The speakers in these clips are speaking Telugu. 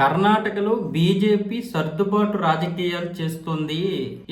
కర్ణాటకలో బీజేపీ సర్దుబాటు రాజకీయాలు చేస్తుంది.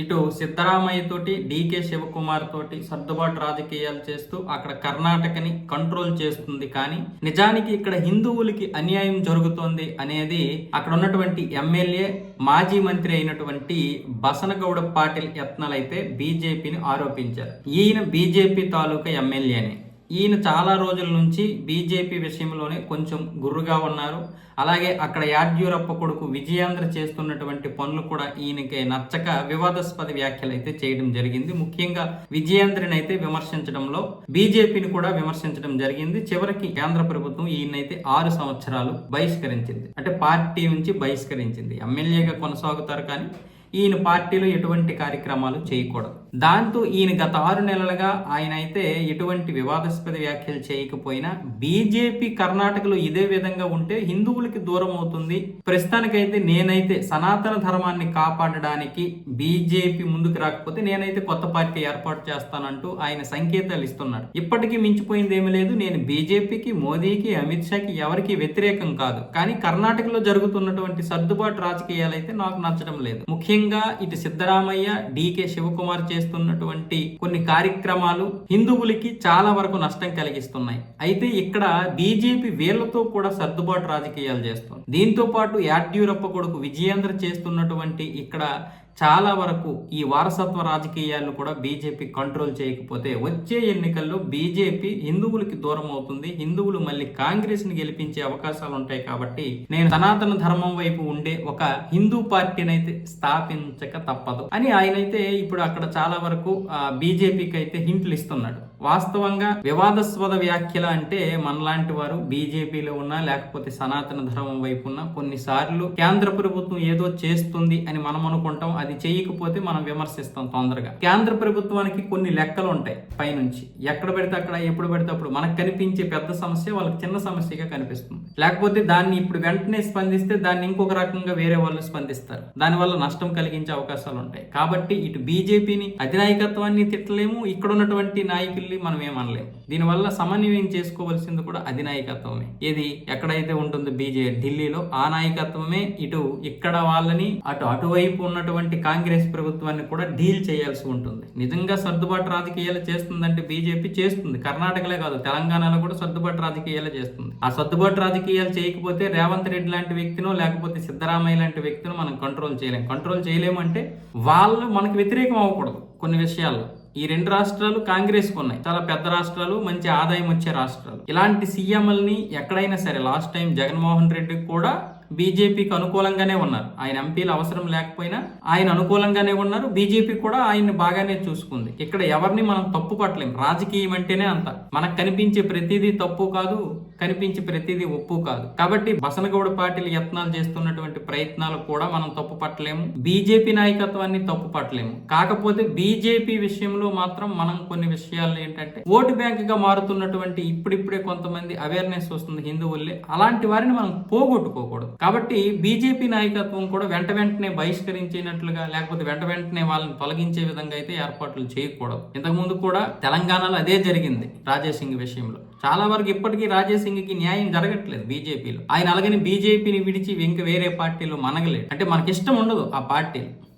ఇటు సిద్ధరామయ్య తోటి డీకే శివకుమార్ తోటి సర్దుబాటు రాజకీయాలు చేస్తూ అక్కడ కర్ణాటకని కంట్రోల్ చేస్తుంది. కానీ నిజానికి ఇక్కడ హిందువులకి అన్యాయం జరుగుతోంది అనేది అక్కడ ఉన్నటువంటి ఎమ్మెల్యే మాజీ మంత్రి అయినటువంటి బసనగౌడ పాటిల్ యత్నాలైతే బీజేపీని ఆరోపించారు. ఈయన బీజేపీ తాలూకా ఎమ్మెల్యేనే. ఈయన చాలా రోజుల నుంచి బీజేపీ విషయంలోనే కొంచెం గుర్రుగా ఉన్నారు. అలాగే అక్కడ యాడ్యూరప్ప కొడుకు విజయాంధ్ర చేస్తున్నటువంటి పనులు కూడా ఈయనకి నచ్చక వివాదాస్పద వ్యాఖ్యలు అయితే చేయడం జరిగింది. ముఖ్యంగా విజయాంధ్రని అయితే విమర్శించడంలో బీజేపీని కూడా విమర్శించడం జరిగింది. చివరికి కేంద్ర ప్రభుత్వం ఈయనైతే ఆరు సంవత్సరాలు బహిష్కరించింది. అంటే పార్టీ నుంచి బహిష్కరించింది. ఎమ్మెల్యేగా కొనసాగుతారు కానీ ఈయన పార్టీలో ఎటువంటి కార్యక్రమాలు చేయకూడదు. దాంతో ఈయన గత ఆరు నెలలుగా ఆయన అయితే ఎటువంటి వివాదాస్పద వ్యాఖ్యలు చేయకపోయినా బీజేపీ కర్ణాటకలో ఇదే విధంగా ఉంటే హిందువులకి దూరం అవుతుంది. ప్రస్తుతానికైతే నేనైతే సనాతన ధర్మాన్ని కాపాడడానికి బీజేపీ ముందుకు రాకపోతే నేనైతే కొత్త పార్టీ ఏర్పాటు చేస్తానంటూ ఆయన సంకేతాలు ఇస్తున్నాడు. ఇప్పటికీ మించిపోయింది ఏమీ లేదు. నేను బీజేపీకి మోదీకి అమిత్ షాకి ఎవరికి వ్యతిరేకం కాదు. కానీ కర్ణాటకలో జరుగుతున్నటువంటి సర్దుబాటు రాజకీయాలు అయితే నాకు నచ్చడం లేదు. ముఖ్యంగా ముఖ్యంగా ఇటు సిద్ధరామయ్య డీకే శివకుమార్ చేస్తున్నటువంటి కొన్ని కార్యక్రమాలు హిందువులకి చాలా వరకు నష్టం కలిగిస్తున్నాయి. అయితే ఇక్కడ బీజేపీ వీళ్ళతో కూడా సర్దుబాటు రాజకీయాలు చేస్తుంది. దీంతో పాటు యాడ్యూరప్ప కొడుకు విజయేంద్ర చేస్తున్నటువంటి ఇక్కడ చాలా వరకు ఈ వారసత్వ రాజకీయాలను కూడా బీజేపీ కంట్రోల్ చేయకపోతే వచ్చే ఎన్నికల్లో బీజేపీ హిందువులకి దూరం అవుతుంది. హిందువులు మళ్ళీ కాంగ్రెస్ని గెలిపించే అవకాశాలు ఉంటాయి కాబట్టి నేను సనాతన ధర్మం వైపు ఉండే ఒక హిందూ పార్టీని అయితే స్థాపించక తప్పదు అని ఆయనైతే ఇప్పుడు అక్కడ చాలా వరకు బీజేపీకి అయితే హింట్లు ఇస్తున్నాడు. వాస్తవంగా వివాదాస్పద వ్యాఖ్యలు అంటే మనలాంటి వారు బీజేపీలో ఉన్నా లేకపోతే సనాతన ధర్మం వైపు ఉన్నా కొన్నిసార్లు కేంద్ర ప్రభుత్వం ఏదో చేస్తుంది అని మనం అనుకుంటాం. అది చేయకపోతే మనం విమర్శిస్తాం తొందరగా. కేంద్ర ప్రభుత్వానికి కొన్ని లెక్కలు ఉంటాయి పైనుంచి. ఎక్కడ పెడితే అక్కడ ఎప్పుడు పెడితే అప్పుడు. మనకు కనిపించే పెద్ద సమస్య వాళ్ళకి చిన్న సమస్యగా కనిపిస్తుంది. లేకపోతే దాన్ని ఇప్పుడు వెంటనే స్పందిస్తే దాన్ని ఇంకొక రకంగా వేరే వాళ్ళు స్పందిస్తారు. దానివల్ల నష్టం కలిగించే అవకాశాలు ఉంటాయి కాబట్టి ఇటు బీజేపీని అధినాయకత్వాన్ని తిట్టలేము. ఇక్కడ ఉన్నటువంటి నాయకులు నాయకుల్ని మనం ఏమనలేము దీనివల్ల సమన్వయం చేసుకోవాల్సింది కూడా అధినాయకత్వమే. ఇది ఎక్కడైతే ఉంటుందో బీజే ఢిల్లీలో ఆ నాయకత్వమే ఇటు ఇక్కడ వాళ్ళని అటు అటువైపు ఉన్నటువంటి కాంగ్రెస్ ప్రభుత్వాన్ని కూడా డీల్ చేయాల్సి ఉంటుంది. నిజంగా సర్దుబాటు రాజకీయాలు చేస్తుందంటే బీజేపీ చేస్తుంది. కర్ణాటకలే కాదు తెలంగాణలో కూడా సర్దుబాటు రాజకీయాలు చేస్తుంది. ఆ సర్దుబాటు రాజకీయాలు చేయకపోతే రేవంత్ రెడ్డి లాంటి వ్యక్తినో లేకపోతే సిద్ధరామయ్య లాంటి వ్యక్తినో మనం కంట్రోల్ చేయలేం. కంట్రోల్ చేయలేమంటే వాళ్ళు మనకు వ్యతిరేకం అవ్వకూడదు కొన్ని విషయాల్లో. ఈ రెండు రాష్ట్రాలు కాంగ్రెస్ ఉన్నాయి. చాలా పెద్ద రాష్ట్రాలు మంచి ఆదాయం వచ్చే రాష్ట్రాలు. ఇలాంటి సీఎంఎల్ని ఎక్కడైనా సరే లాస్ట్ టైం జగన్మోహన్ రెడ్డి కూడా బీజేపీకి అనుకూలంగానే ఉన్నారు. ఆయన ఎంపీలు అవసరం లేకపోయినా ఆయన అనుకూలంగానే ఉన్నారు. బీజేపీ కూడా ఆయన్ని బాగానే చూసుకుంది. ఇక్కడ ఎవరిని మనం తప్పు పట్టలేం రాజకీయం అంటేనే అంత. మనకు కనిపించే ప్రతిదీ తప్పు కాదు. కనిపించే ప్రతిదీ ఒప్పు కాదు. కాబట్టి బసనగౌడ పార్టీలు యత్నాలు చేస్తున్నటువంటి ప్రయత్నాలు కూడా మనం తప్పు పట్టలేము. బీజేపీ నాయకత్వాన్ని తప్పు పట్టలేము. కాకపోతే బీజేపీ విషయంలో మాత్రం మనం కొన్ని విషయాలు ఏంటంటే ఓటు బ్యాంక్గా మారుతున్నటువంటి ఇప్పుడిప్పుడే కొంతమంది అవేర్నెస్ వస్తుంది హిందువుల్లే అలాంటి వారిని మనం పోగొట్టుకోకూడదు. కాబట్టి బీజేపీ నాయకత్వం కూడా వెంట వెంటనే బహిష్కరించినట్లుగా లేకపోతే వెంట వెంటనే వాళ్ళని తొలగించే విధంగా అయితే ఏర్పాట్లు చేయకూడదు. ఇంతకుముందు కూడా తెలంగాణలో అదే జరిగింది రాజేసింగ్ విషయంలో. చాలా వరకు ఇప్పటికీ రాజేసింగ్కి న్యాయం జరగట్లేదు బీజేపీలో. ఆయన అలాగని బీజేపీని విడిచి ఇంక వేరే పార్టీలో మనగలేడు. అంటే మనకి ఇష్టం ఉండదు ఆ పార్టీలు.